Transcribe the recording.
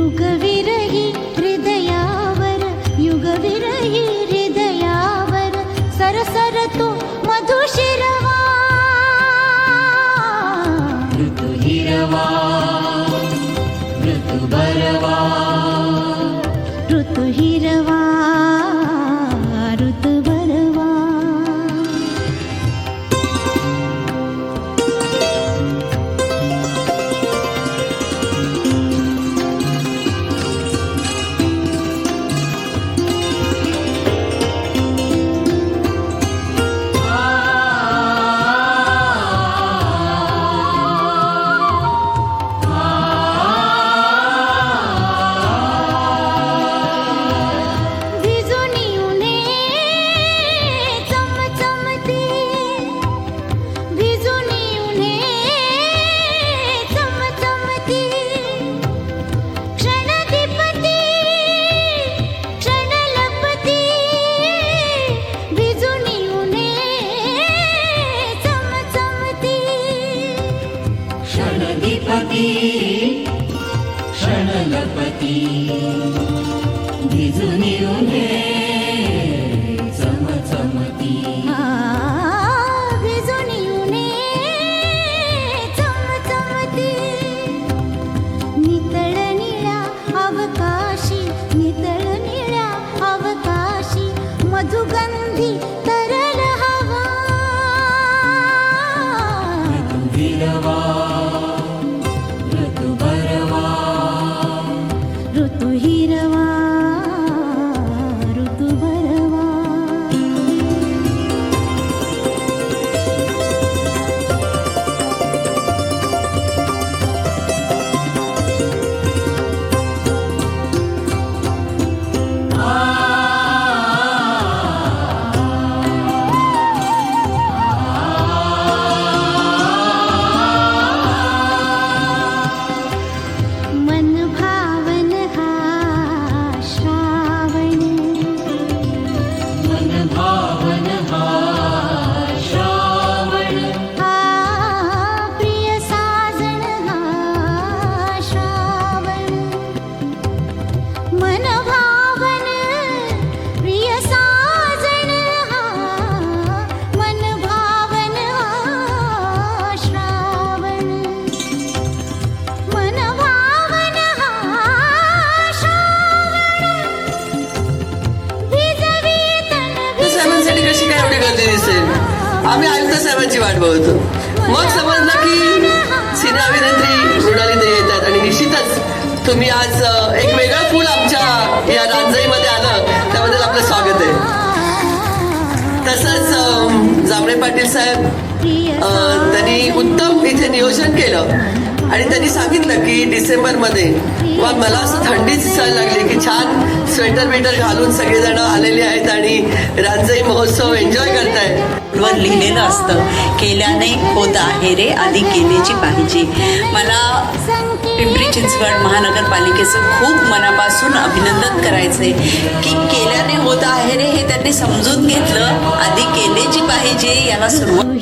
युगविरहि हृदयावर युगविरहि गणपती. भिजून येऊन एवढी गर्दी दिसेल. आम्ही आयुक्त साहेबांची वाट बघतो. मग समजलं की सिने अभिनेत्री मृणाली ते येतात आणि निश्चितच तुम्ही आज एक वेगळं फूल आमच्या या रांजईमध्ये आलं. त्याबद्दल आपलं स्वागत आहे. तसंच अ, जांभळे पाटील साहेब त्यांनी उत्तम इथे नियोजन केलं. आणि त्यांनी सांगितलं की डिसेंबरमध्ये वा मला असं थंडी दिसायला लागली की छान स्वेटर बिटर घालून सगळेजण आलेले आहेत आणि रांजई महोत्सव एन्जॉय करतायत. वर लिहिलेलं असतं केल्याने होत आहे रे आधी केलेची पाहिजे. मला पिंपरी चिंचवड महानगरपालिकेचं खूप मनापासून अभिनंदन करायचंय की केल्याने होत आहे रे हे त्यांनी समजून घेतलं आधी केलेची पाहिजे याला सुरुवात